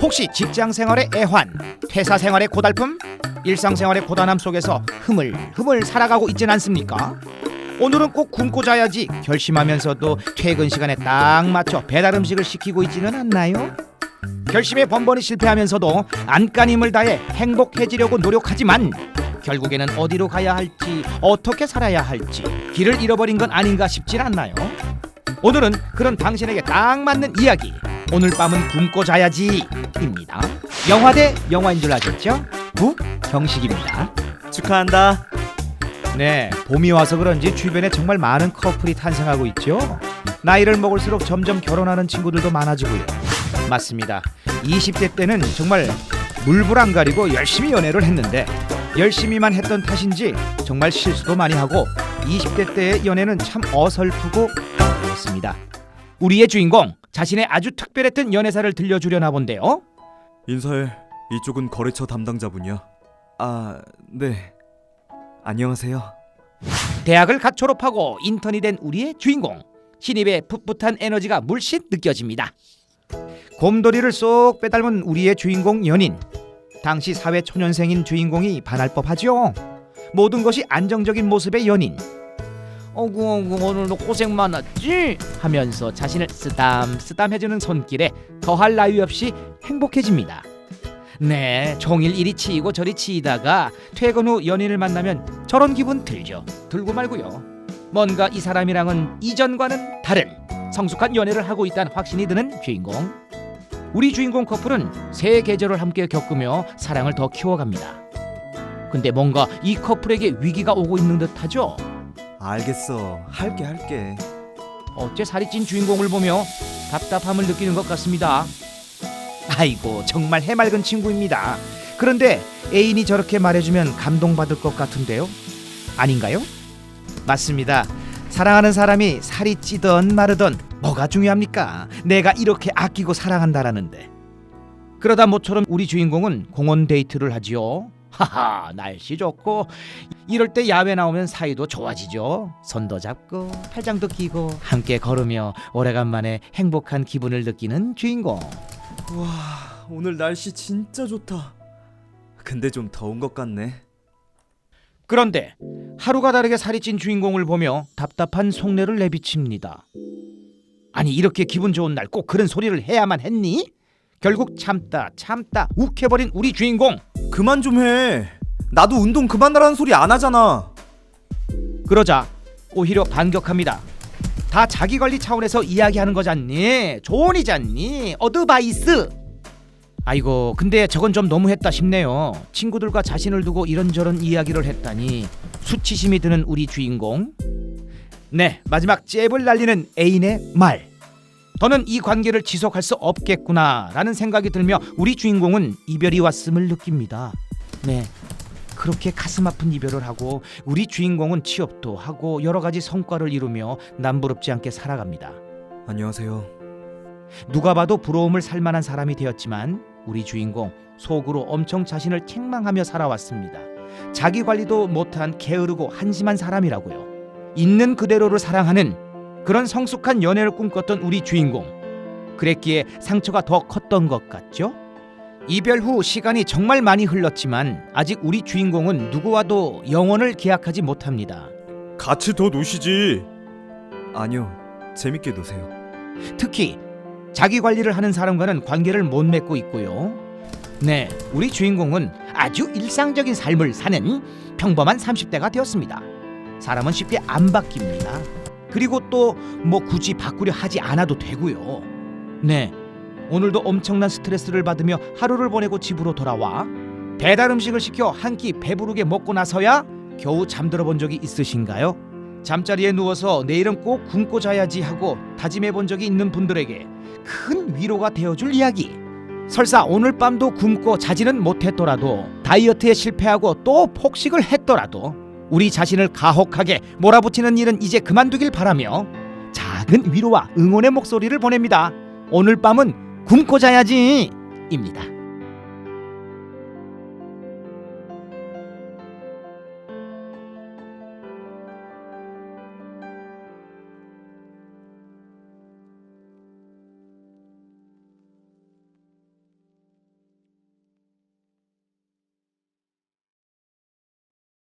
혹시 직장 생활의 애환, 회사 생활의 고달픔, 일상 생활의 고단함 속에서 흐물흐물 살아가고 있진 않습니까? 오늘은 꼭 굶고 자야지 결심하면서도 퇴근 시간에 딱 맞춰 배달 음식을 시키고 있지는 않나요? 결심에 번번이 실패하면서도 안간힘을 다해 행복해지려고 노력하지만 결국에는 어디로 가야 할지 어떻게 살아야 할지 길을 잃어버린 건 아닌가 싶진 않나요? 오늘은 그런 당신에게 딱 맞는 이야기 오늘 밤은 굶고 자야지 입니다 영화 대 영화인 줄 아셨죠? 북 경식입니다 축하한다. 네, 봄이 와서 그런지 주변에 정말 많은 커플이 탄생하고 있죠. 나이를 먹을수록 점점 결혼하는 친구들도 많아지고요. 맞습니다. 20대 때는 정말 물불 안 가리고 열심히 연애를 했는데 열심히만 했던 탓인지 정말 실수도 많이 하고 20대 때의 연애는 참 어설프고 그렇습니다. 우리의 주인공 자신의 아주 특별했던 연애사를 들려주려나 본데요. 인사해. 이쪽은 거래처 담당자분이야. 아, 네. 안녕하세요. 대학을 갓 졸업하고 인턴이 된 우리의 주인공 신입의 풋풋한 에너지가 물씬 느껴집니다. 곰돌이를 쏙 빼닮은 우리의 주인공 연인 당시 사회 초년생인 주인공이 반할 법하죠. 모든 것이 안정적인 모습의 연인. 어구 어구 오늘도 고생 많았지 하면서 자신을 쓰담 쓰담 해주는 손길에 더할 나위 없이 행복해집니다. 네, 종일 이리 치이고 저리 치이다가 퇴근 후 연인을 만나면 저런 기분 들죠. 들고 말고요. 뭔가 이 사람이랑은 이전과는 다른 성숙한 연애를 하고 있다는 확신이 드는 주인공. 우리 주인공 커플은 새 계절을 함께 겪으며 사랑을 더 키워갑니다. 근데 뭔가 이 커플에게 위기가 오고 있는 듯하죠. 알겠어. 할게 할게. 어째 살이 찐 주인공을 보며 답답함을 느끼는 것 같습니다. 아이고 정말 해맑은 친구입니다. 그런데 애인이 저렇게 말해주면 감동받을 것 같은데요? 아닌가요? 맞습니다. 사랑하는 사람이 살이 찌든 마르든 뭐가 중요합니까? 내가 이렇게 아끼고 사랑한다라는데. 그러다 모처럼 우리 주인공은 공원 데이트를 하지요. 하하 날씨 좋고 이럴 때 야외 나오면 사이도 좋아지죠. 손도 잡고 팔짱도 끼고 함께 걸으며 오래간만에 행복한 기분을 느끼는 주인공. 와, 오늘 날씨 진짜 좋다. 근데 좀 더운 것 같네. 그런데 하루가 다르게 살이 찐 주인공을 보며 답답한 속내를 내비칩니다. 아니 이렇게 기분 좋은 날 꼭 그런 소리를 해야만 했니? 결국 참다 참다 욱해버린 우리 주인공. 그만 좀 해. 나도 운동 그만하라는 소리 안 하잖아. 그러자 오히려 반격합니다. 다 자기 관리 차원에서 이야기하는 거잖니. 조언이잖니. 어드바이스. 아이고 근데 저건 좀 너무했다 싶네요. 친구들과 자신을 두고 이런저런 이야기를 했다니 수치심이 드는 우리 주인공. 네 마지막 잽을 날리는 애인의 말. 더는 이 관계를 지속할 수 없겠구나라는 생각이 들며 우리 주인공은 이별이 왔음을 느낍니다. 네. 그렇게 가슴 아픈 이별을 하고 우리 주인공은 취업도 하고 여러 가지 성과를 이루며 남부럽지 않게 살아갑니다. 안녕하세요. 누가 봐도 부러움을 살 만한 사람이 되었지만 우리 주인공 속으로 엄청 자신을 책망하며 살아왔습니다. 자기 관리도 못한 게으르고 한심한 사람이라고요. 있는 그대로를 사랑하는 그런 성숙한 연애를 꿈꿨던 우리 주인공. 그랬기에 상처가 더 컸던 것 같죠? 이별 후 시간이 정말 많이 흘렀지만 아직 우리 주인공은 누구와도 영원을 계약하지 못합니다. 같이 더 노시지. 아니요. 재밌게 노세요. 특히 자기 관리를 하는 사람과는 관계를 못 맺고 있고요. 네, 우리 주인공은 아주 일상적인 삶을 사는 평범한 30대가 되었습니다. 사람은 쉽게 안 바뀝니다. 그리고 또 뭐 굳이 바꾸려 하지 않아도 되고요. 네, 오늘도 엄청난 스트레스를 받으며 하루를 보내고 집으로 돌아와 배달 음식을 시켜 한 끼 배부르게 먹고 나서야 겨우 잠들어 본 적이 있으신가요? 잠자리에 누워서 내일은 꼭 굶고 자야지 하고 다짐해 본 적이 있는 분들에게 큰 위로가 되어줄 이야기. 설사 오늘 밤도 굶고 자지는 못했더라도 다이어트에 실패하고 또 폭식을 했더라도 우리 자신을 가혹하게 몰아붙이는 일은 이제 그만두길 바라며 작은 위로와 응원의 목소리를 보냅니다. 오늘 밤은 굶고 자야지 입니다.